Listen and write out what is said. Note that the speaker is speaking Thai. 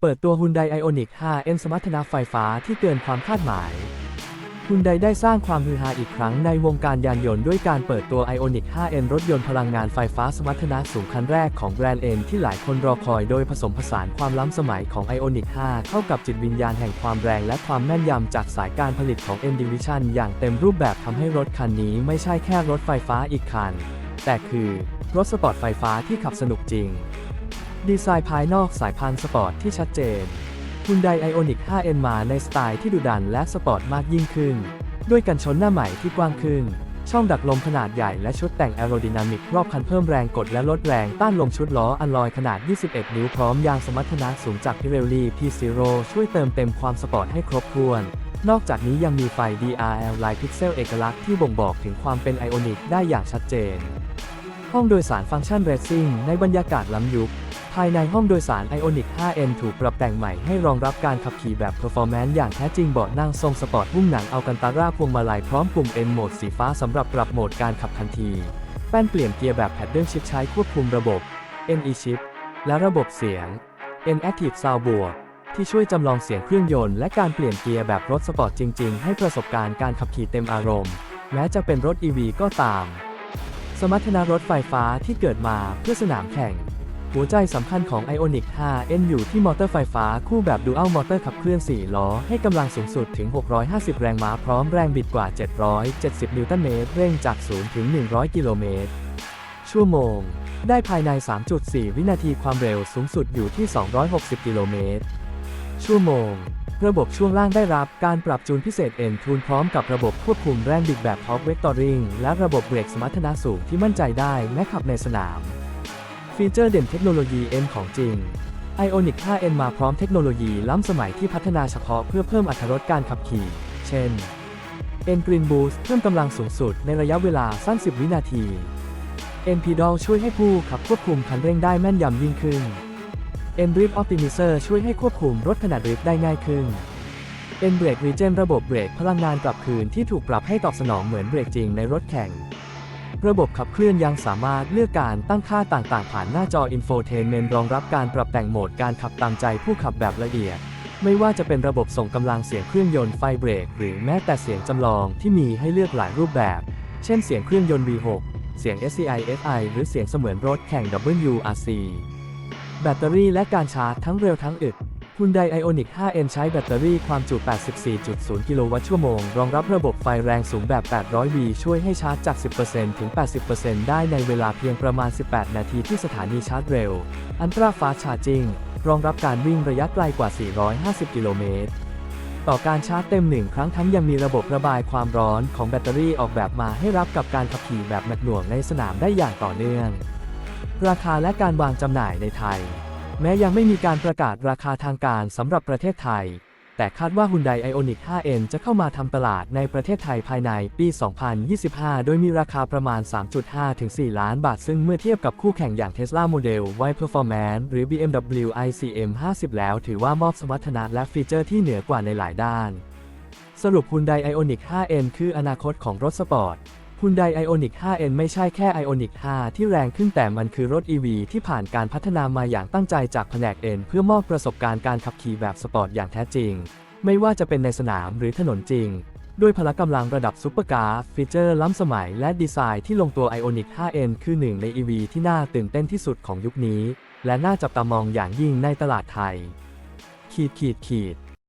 เปิดตัว Hyundai Ioniq 5N สมรรถนะไฟฟ้าที่เกินความคาดหมาย Hyundai ได้สร้างความฮือฮาอีกครั้งในวงการยานยนต์ด้วยการเปิดตัว Ioniq 5N รถยนต์พลังงานไฟฟ้าสมรรถนะสูงคันแรกของแบรนด์ N ที่หลายคนรอคอยโดยผสมผสานความล้ำสมัยของ Ioniq 5 เข้ากับจิตวิญญาณแห่งความแรงและความแม่นยำจากสายการผลิตของ N Division อย่างเต็มรูปแบบทำให้รถคันนี้ไม่ใช่แค่รถไฟฟ้าอีกคัน แต่คือรถสปอร์ตไฟฟ้าที่ขับสนุกจริง ดีไซน์ภายนอกสายพานสปอร์ตที่ชัดเจน Hyundai Ioniq 5N มาในสไตล์ที่ดุดันและสปอร์ตมากยิ่งขึ้น ด้วยกันชนหน้าใหม่ที่กว้างขึ้น ช่องดักลมขนาดใหญ่และชุดแต่งแอโรไดนามิกรอบคันเพิ่มแรงกดและลดแรงต้านลมชุดล้ออัลลอยขนาด 21 นิ้วพร้อมยางสมรรถนะสูงจาก Pirelli P0 ช่วยเติมเต็มความสปอร์ตให้ครบถ้วนนอกจากนี้ยังมีไฟ DRL ลายพิกเซลเอกลักษณ์ที่บ่งบอกถึงความเป็น Ioniq ได้อย่างชัดเจน ห้องโดยสารฟังก์ชันเรซิ่งในบรรยากาศล้ำยุคายในห้องโดยสาร Ioniq 5N ถูกปรับแต่งใหม่ให้รองรับการขับขี่แบบ Performance อย่างแท้จริงเบาะนั่งทรงสปอร์ตหุ้มหนังอัลกันตาร่าพวงมาลัยพร้อมปุ่ม N โหมดสีฟ้าสำหรับปรับโหมดการขับทันที แป้นเปลี่ยนเกียร์แบบแพดเดิลชิปใช้ควบคุมระบบ NE Chip และระบบเสียง N Active Sound บวกที่ช่วยจำลองเสียงเครื่องยนต์และการเปลี่ยนเกียร์แบบรถสปอร์ตจริง ๆ ให้ประสบการณ์การขับขี่เต็มอารมณ์ แม้จะเป็นรถ EV ก็ตาม สมรรถนะรถไฟฟ้าที่เกิดมาเพื่อสนามแข่ง หัวใจสำคัญของ Ioniq 5N อยู่ที่มอเตอร์ไฟฟ้าคู่แบบ Dual Motor ขับเคลื่อน 4 ล้อ ให้กำลังสูงสุดถึง 650 แรงม้าพร้อมแรงบิดกว่า 770 นิวตันเมตร เร่งจาก 0 ถึง 100 กิโลเมตร ชั่วโมง ได้ภายใน 3.4 วินาทีความเร็วสูงสุดอยู่ที่ 260 กิโลเมตร ชั่วโมง ระบบช่วงล่างได้รับการปรับจูนพิเศษ N ทูนพร้อมกับระบบควบคุมแรงบิดแบบ Torque Vectoring และระบบเบรกสมรรถนะสูงที่มั่นใจได้แม้ขับในสนาม ฟีเจอร์เด่นเทคโนโลยี N ของจริง Ioniq 5N มาพร้อมเทคโนโลยีล้ำสมัยที่พัฒนาเฉพาะเพื่อเพิ่มอรรถรสการขับขี่ เช่น N Green Boost เพิ่มกำลังสูงสุดในระยะเวลาสั้น 10 วินาที N Pedal ช่วยให้ผู้ขับควบคุมคันเร่งได้แม่นยำยิ่งขึ้น N Drift Optimizer ช่วยให้ควบคุมรถขนาดดริฟต์ได้ง่ายขึ้น N Brake Regen ระบบเบรกพลังงานกลับคืนที่ถูกปรับให้ตอบสนองเหมือนเบรกจริงในรถแข่ง ระบบขับเคลื่อนยังสามารถเลือกการตั้งค่าต่างๆ ผ่านหน้าจอ Infotainment รองรับการปรับแต่งโหมดการขับตามใจผู้ขับแบบละเอียด ไม่ว่าจะเป็นระบบส่งกำลังเสียงเครื่องยนต์ไฟเบรก หรือแม้แต่เสียงจำลองที่มีให้เลือกหลายรูปแบบ เช่นเสียงเครื่องยนต์ V6 เสียง SCI SI หรือเสียงเสมือนรถแข่ง WRC แบตเตอรี่และการชาร์จทั้งเร็วทั้งอึด Hyundai Ioniq 5N ใช้แบตเตอรี่ความจุ 84.0 กิโลวัตต์ชั่วโมง รองรับระบบไฟแรงสูงแบบ 800V ช่วยให้ชาร์จจาก 10%ถึง 80%ได้ในเวลาเพียงประมาณ 18 นาทีที่สถานีชาร์จเร็ว Ultra Fast Charging รองรับการวิ่งระยะไกลกว่า 450 กิโลเมตร ต่อการชาร์จเต็มหนึ่งครั้งทั้งยังมีระบบระบายความร้อนของแบตเตอรี่ออกแบบมาให้รับกับการขับขี่แบบหนักหน่วงในสนามได้อย่างต่อเนื่อง ราคาและการวางจำหน่ายในไทย แม้ยังไม่มีการประกาศราคาทางการสำหรับประเทศไทย แต่คาดว่า Hyundai Ioniq 5N จะเข้ามาทำตลาดในประเทศไทยภายในปี 2025 โดยมีราคาประมาณ 3.5 ถึง 4 ล้านบาท ซึ่งเมื่อเทียบกับคู่แข่งอย่าง Tesla Model Y Performance หรือ BMW ICM 50 แล้วถือว่ามอบสมรรถนะและฟีเจอร์ที่เหนือกว่าในหลายด้าน สรุป Hyundai Ioniq 5N คืออนาคตของรถสปอร์ต Hyundai Ioniq 5N ไม่ใช่แค่ Ioniq 5 ที่แรงขึ้นแต่มันคือรถ EV ที่ผ่านการพัฒนามาอย่างตั้งใจจากแผนก N เพื่อมอบประสบการณ์การขับขี่แบบสปอร์ตอย่างแท้จริง ไม่ว่าจะเป็นในสนามหรือถนนจริง ด้วยพละกำลังระดับซุปเปอร์คาร์ฟีเจอร์ล้ำสมัยและดีไซน์ที่ลงตัว Ioniq 5N คือหนึ่งใน EV ที่น่าตื่นเต้นที่สุดของยุคนี้ และน่าจับตามองอย่างยิ่งในตลาดไทย ขีดขีดขีด